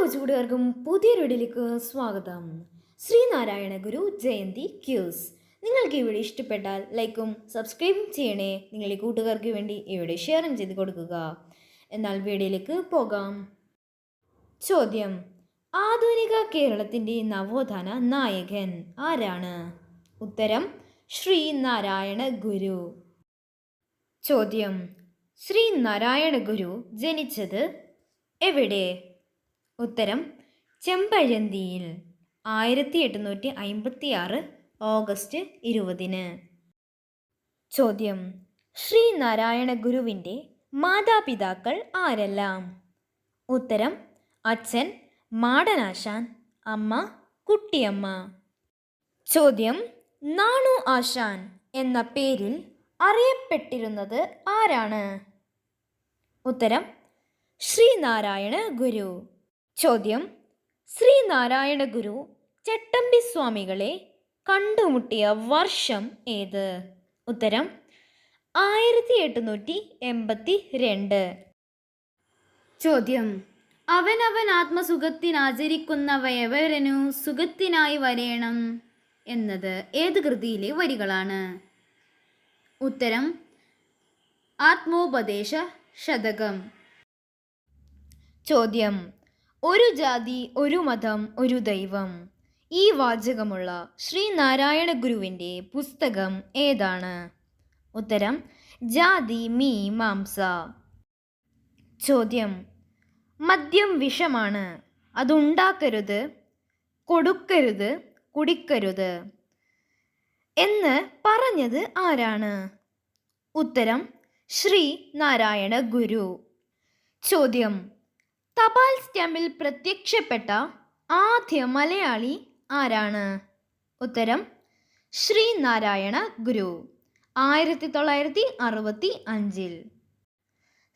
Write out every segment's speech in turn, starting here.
കൊച്ചുകൂട്ടുകാർക്കും പുതിയൊരു വീഡിയോയിലേക്ക് സ്വാഗതം. ശ്രീനാരായണ ഗുരു ജയന്തി ക്യൂസ്. നിങ്ങൾക്ക് ഈ വീഡിയോ ഇഷ്ടപ്പെട്ടാൽ ലൈക്കും സബ്സ്ക്രൈബും ചെയ്യണേ. നിങ്ങളുടെ കൂട്ടുകാർക്ക് വേണ്ടി ഈ വീഡിയോ ഷെയറും ചെയ്ത് കൊടുക്കുക. എന്നാൽ വീഡിയോയിലേക്ക് പോകാം. ചോദ്യം. ആധുനിക കേരളത്തിന്റെ നവോത്ഥാന നായകൻ ആരാണ്? ഉത്തരം ശ്രീനാരായണ ഗുരു. ചോദ്യം. ശ്രീനാരായണ ഗുരു ജനിച്ചത് എവിടെ? ഉത്തരം ചെമ്പഴന്തിയിൽ ആയിരത്തി എട്ടുന്നൂറ്റി അമ്പത്തി ആറ് ഓഗസ്റ്റ് ഇരുപതിന്. ചോദ്യം ശ്രീനാരായണ ഗുരുവിന്റെ മാതാപിതാക്കൾ ആരെല്ലാം? ഉത്തരം അച്ഛൻ മാടനാശാൻ അമ്മ കുട്ടിയമ്മ. ചോദ്യം നാണു ആശാൻ എന്ന പേരിൽ അറിയപ്പെട്ടിരുന്നത് ആരാണ്? ഉത്തരം ശ്രീനാരായണ ഗുരു. ചോദ്യം. ശ്രീനാരായണ ഗുരു ചട്ടമ്പി സ്വാമികളെ കണ്ടുമുട്ടിയ വർഷം ഏത്? ഉത്തരം ആയിരത്തി എട്ടുന്നൂറ്റി എൺപത്തി രണ്ട് ചോദ്യം അവനവൻ ആത്മസുഖത്തിനാചരിക്കുന്നവയവരനു സുഖത്തിനായി വരേണം എന്നത് ഏത് കൃതിയിലെ വരികളാണ്? ഉത്തരം ആത്മോപദേശ ശതകം ചോദ്യം ഒരു ജാതി ഒരു മതം ഒരു ദൈവം. ഈ വാചകമുള്ള ശ്രീനാരായണ ഗുരുവിന്റെ പുസ്തകം ഏതാണ്? ഉത്തരം ജാതി മീ മാംസ. ചോദ്യം മദ്യം വിഷമാണ്. അതുണ്ടാക്കരുത് കൊടുക്കരുത് കുടിക്കരുത്. എന്ന് പറഞ്ഞത് ആരാണ്? ഉത്തരം ശ്രീ നാരായണ ഗുരു. ചോദ്യം തപാൽ സ്റ്റാമ്പിൽ പ്രത്യക്ഷപ്പെട്ട ആദ്യ മലയാളി ആരാണ്? ഉത്തരം ശ്രീനാരായണ ഗുരു. ആയിരത്തി തൊള്ളായിരത്തി അറുപത്തി അഞ്ചിൽ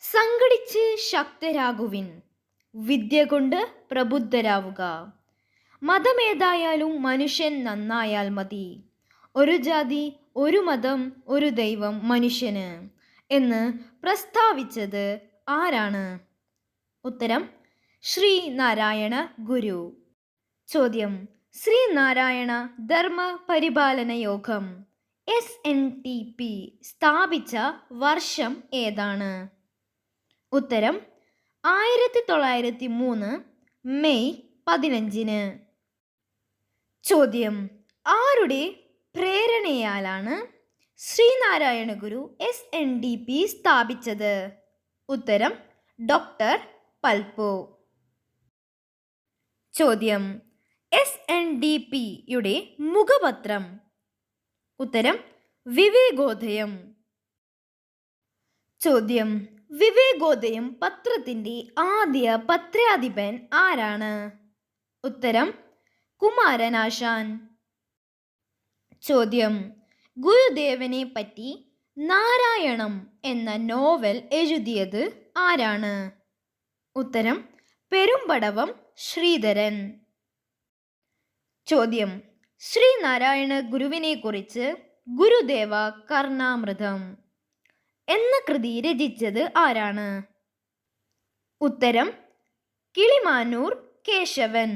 സംഘടിച്ച് ശക്തരാകുവിൻ. വിദ്യ കൊണ്ട് പ്രബുദ്ധരാവുക. മതമേതായാലും മനുഷ്യൻ നന്നായാൽ മതി. ഒരു ജാതി ഒരു മതം ഒരു ദൈവം മനുഷ്യന് എന്ന് പ്രസ്താവിച്ചത് ആരാണ്? ഉത്തരം ശ്രീനാരായണ ഗുരു. ചോദ്യം ശ്രീനാരായണ ധർമ്മ പരിപാലന യോഗം എസ് എൻ ടി പി സ്ഥാപിച്ച വർഷം ഏതാണ്? ഉത്തരം ആയിരത്തി തൊള്ളായിരത്തി മൂന്ന് മെയ് പതിനഞ്ചിന്. ചോദ്യം ആരുടെ പ്രേരണയാലാണ് Sreenarayana Guru S N D P സ്ഥാപിച്ചത്? ഉത്തരം ഡോക്ടർ പൽപ്പോ. ചോദ്യം. എസ് എൻ ഡി പിയുടെ മുഖപത്രം. ഉത്തരം വിവേകോദയം. ചോദ്യം വിവേകോദയം പത്രത്തിന്റെ ആദ്യ പത്രാധിപൻ ആരാണ്? ഉത്തരം കുമാരനാശാൻ. ചോദ്യം ഗുരുദേവനെ പറ്റി നാരായണം എന്ന നോവൽ എഴുതിയത് ആരാണ്? ഉത്തരം പെരുമ്പടവം ശ്രീധരൻ. ചോദ്യം ശ്രീനാരായണ ഗുരുവിനെ കുറിച്ച് ഗുരുദേവ കർണാമൃതം. എന്ന കൃതി രചിച്ചത് ആരാണ്? ഉത്തരം കിളിമാനൂർ കേശവൻ.